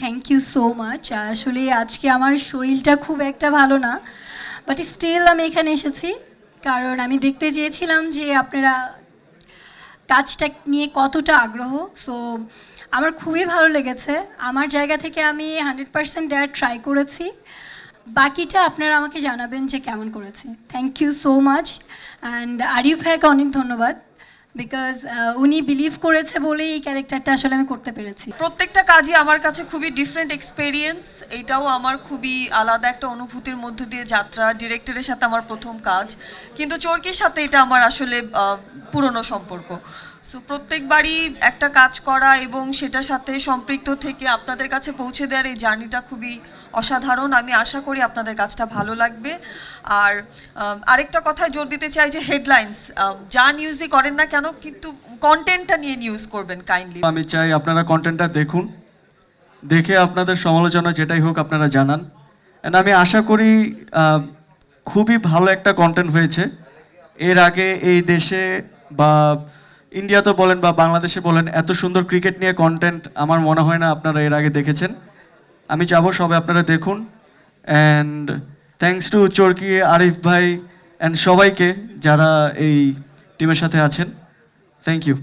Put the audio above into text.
Thank you so much আসলে আজকে আমার শরীরটা খুব একটা ভালো না বাট স্টিল আমি এখানে এসেছি। কারণ আমি দেখতে চেয়েছিলাম যে আপনারা কাজটা নিয়ে কতটা আগ্রহ। সো আমার খুবই ভালো লেগেছে। আমার জায়গা থেকে আমি হান্ড্রেড পার্সেন্ট দেওয়ার ট্রাই করেছি। বাকিটা আপনারা আমাকে জানাবেন যে কেমন করেছি। Thank you so much and Arif ভাইকে অনেক ধন্যবাদ। বিকজ উনি বিলিভ করেছে বলেই এই ক্যারেক্টারটা আসলে আমি করতে পেরেছি। প্রত্যেকটা কাজই আমার কাছে খুবই ডিফারেন্ট এক্সপেরিয়েন্স এটাও আমার খুবই আলাদা একটা অনুভূতির মধ্য দিয়ে যাত্রা ডিরেক্টরের সাথে আমার প্রথম কাজ। কিন্তু চরকির সাথে এটা আমার আসলে পুরনো সম্পর্ক। সো প্রত্যেকবারই একটা কাজ করা এবং সেটার সাথে সম্পৃক্ত থেকে আপনাদের কাছে পৌঁছে দেওয়ার এই জার্নিটা খুবই অসাধারণ। আমি আশা করি আপনাদের কাজটা ভালো লাগবে। আর আরেকটা কথায় জোর দিতে চাই যে হেডলাইন্স যা নিউজই করেন না কেন, কিন্তু কন্টেন্টটা নিয়ে নিউজ করবেন কাইন্ডলি আমি চাই আপনারা কন্টেন্টটা দেখুন। দেখে আপনাদের সমালোচনা যেটাই হোক আপনারা জানান। অ্যান্ড আমি আশা করি খুবই ভালো একটা কন্টেন্ট হয়েছে। এর আগে এই দেশে বা ইন্ডিয়াতে বলেন বা বাংলাদেশে বলেন, এত সুন্দর ক্রিকেট নিয়ে কন্টেন্ট আমার মনে হয় না আপনারা এর আগে দেখেছেন। আমি চাবো সবাই আপনারা দেখুন। And thanks to Chorki, Arif ভাই অ্যান্ড সবাইকে যারা এই টিমের সাথে আছেন। Thank you